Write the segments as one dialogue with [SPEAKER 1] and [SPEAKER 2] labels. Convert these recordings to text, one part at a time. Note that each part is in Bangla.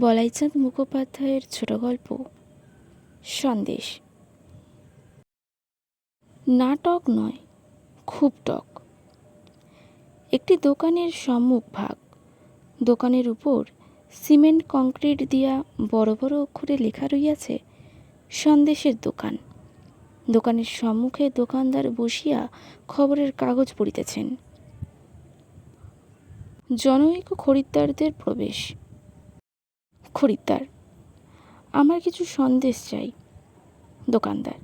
[SPEAKER 1] বলাইচাঁদ মুখোপাধ্যায়ের ছোট গল্প। সন্দেশ। না টক নয়, খুব টক। একটি দোকানের সম্মুখ ভাগ। দোকানের উপর সিমেন্ট, কংক্রিট দিয়া বড় বড় অক্ষরে লেখা রইয়াছে, সন্দেশের দোকান। দোকানের সম্মুখে দোকানদার বসিয়া খবরের কাগজ পড়িতেছেন। জনৈক খরিদ্দারদের প্রবেশ। খরিদ্দার। আমার কিছু সন্দেশ চাই, দোকানদার।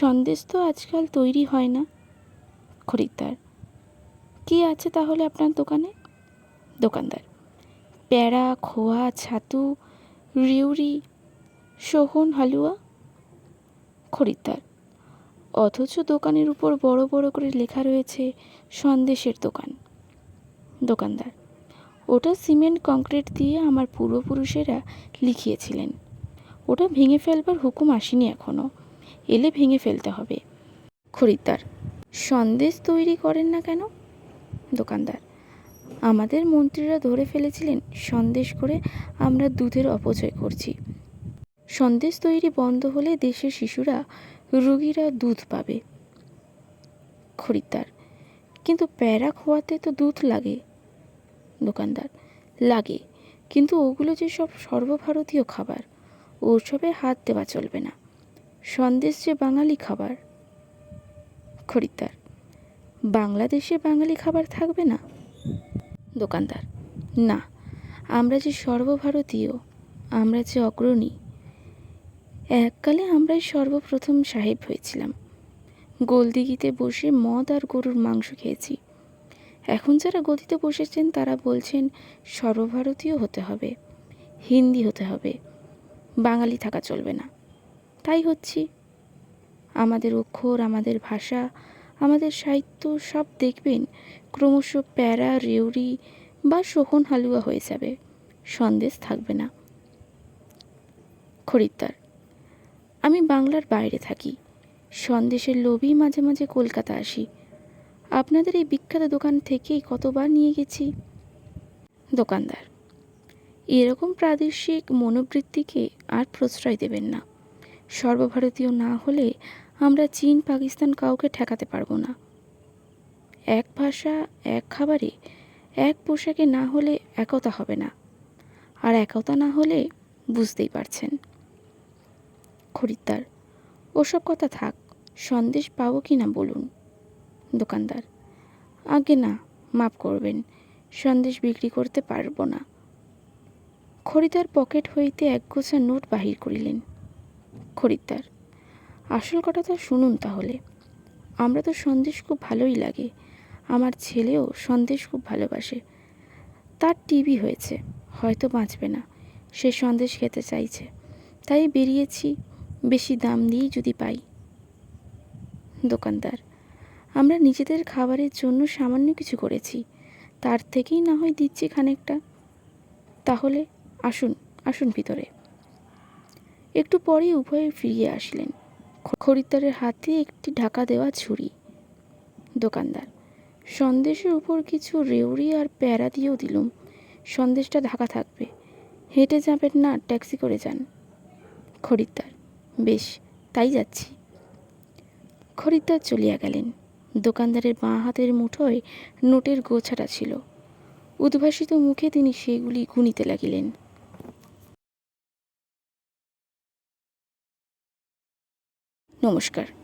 [SPEAKER 1] সন্দেশ তো আজকাল তৈরি হয় না, খরিদ্দার। কি আছে তাহলে আপনার দোকানে? দোকানদার প্যাড়া খোয়া, ছাতু রিউরি সোহন, হালুয়া? খরিদ্দার, অথচ দোকানের উপর বড় বড় করে লেখা রয়েছে সন্দেশের দোকান। দোকানদার ওটা সিমেন্ট, কংক্রিট দিয়ে আমার পূর্বপুরুষেরা লিখিয়েছিলেন। ওটা ভেঙে ফেলবার হুকুম আসেনি এখনও এলে ভেঙে ফেলতে হবে। খরিদ্দার, সন্দেশ তৈরি করেন না কেন? দোকানদার, আমাদের মন্ত্রীরা ধরে ফেলেছিলেন সন্দেশ করে আমরা দুধের অপচয় করছি। সন্দেশ তৈরি বন্ধ হলে দেশের শিশুরা, রুগীরা দুধ পাবে। খরিদ্দার, কিন্তু প্যারা খোয়াতে তো দুধ লাগে। দোকানদার। লাগে। কিন্তু ওগুলো যে সব সর্বভারতীয় খাবার, ওসবে হাত দেওয়া চলবে না। সন্দেশ যে বাঙালি খাবার। খরিদ্দার, বাংলাদেশে বাঙালি খাবার থাকবে না? দোকানদার, না। আমরা যে সর্বভারতীয়, আমরা যে অগ্রণী, এককালে আমরাই সর্বপ্রথম সাহেব হয়েছিলাম। গোলদিঘিতে বসে মদ আর গরুর মাংস খেয়েছি। এখন যারা গদিতে বসেছেন, তারা বলছেন সর্বভারতীয় হতে হবে, হিন্দি হতে হবে, বাঙালি থাকা চলবে না। তাই হচ্ছি। আমাদের অক্ষর, আমাদের ভাষা, আমাদের সাহিত্য সব দেখবেন, ক্রমশ প্যারা রেউরি বা সোহন হালুয়া হয়ে যাবে, সন্দেশ থাকবে না। খরিদ্দার, আমি বাংলার বাইরে থাকি, সন্দেশের লোভই মাঝে মাঝে কলকাতা আসি আপনাদের এই বিখ্যাত দোকান থেকেই কতবার নিয়ে গেছি। দোকানদার, এরকম প্রাদেশিক মনোবৃত্তিকে আর প্রশ্রয় দেবেন না। সর্বভারতীয় না হলে আমরা চীন, পাকিস্তান কাউকে ঠেকাতে পারব না। এক ভাষা, এক খাবারে, এক পোশাকে না হলে একতা হবে না। আর একতা না হলে বুঝতেই পারছেন। খরিদ্দার, ওসব কথা থাক, সন্দেশ পাবো কি না বলুন। দোকানদার। আগে না, মাফ করবেন, সন্দেশ বিক্রি করতে পারব না। খরিদ্দার পকেট হইতে একগোছা নোট বাহির করিলেন। খরিদ্দার, আসল কথাটা শুনুন তাহলে। আমরা তো সন্দেশ খুব ভালোই লাগে। আমার ছেলেও সন্দেশ খুব ভালোবাসে। তার টিভি হয়েছে, হয়তো বাঁচবে না। সে সন্দেশ খেতে চাইছে। তাই বেরিয়েছি, বেশি দাম দিয়েই যদি পাই। দোকানদার আমরা নিজেদের খাবারের জন্য সামান্য কিছু করেছি। তার থেকেই না হয় দিচ্ছি খানিকটা। তাহলে আসুন আসুন ভিতরে। একটু পরে উভয়ে ফিরিয়ে আসলেন। খরিদ্দারের হাতে একটি ঢাকা দেওয়া ছুরি। দোকানদার, সন্দেশের উপর কিছু রেউড়ি আর প্যারা দিয়েও দিলুম। সন্দেশটা ঢাকা থাকবে। হেঁটে যাবেন না, ট্যাক্সি করে যান। খরিদ্দার, বেশ, তাই যাচ্ছি। খরিদ্দার চলিয়া গেলেন। দোকানদারের বাঁ হাতের মুঠোয় নোটের গোছাটা ছিল। উদ্ভাসিত মুখে তিনি সেগুলি গুনিতে লাগিলেন। নমস্কার।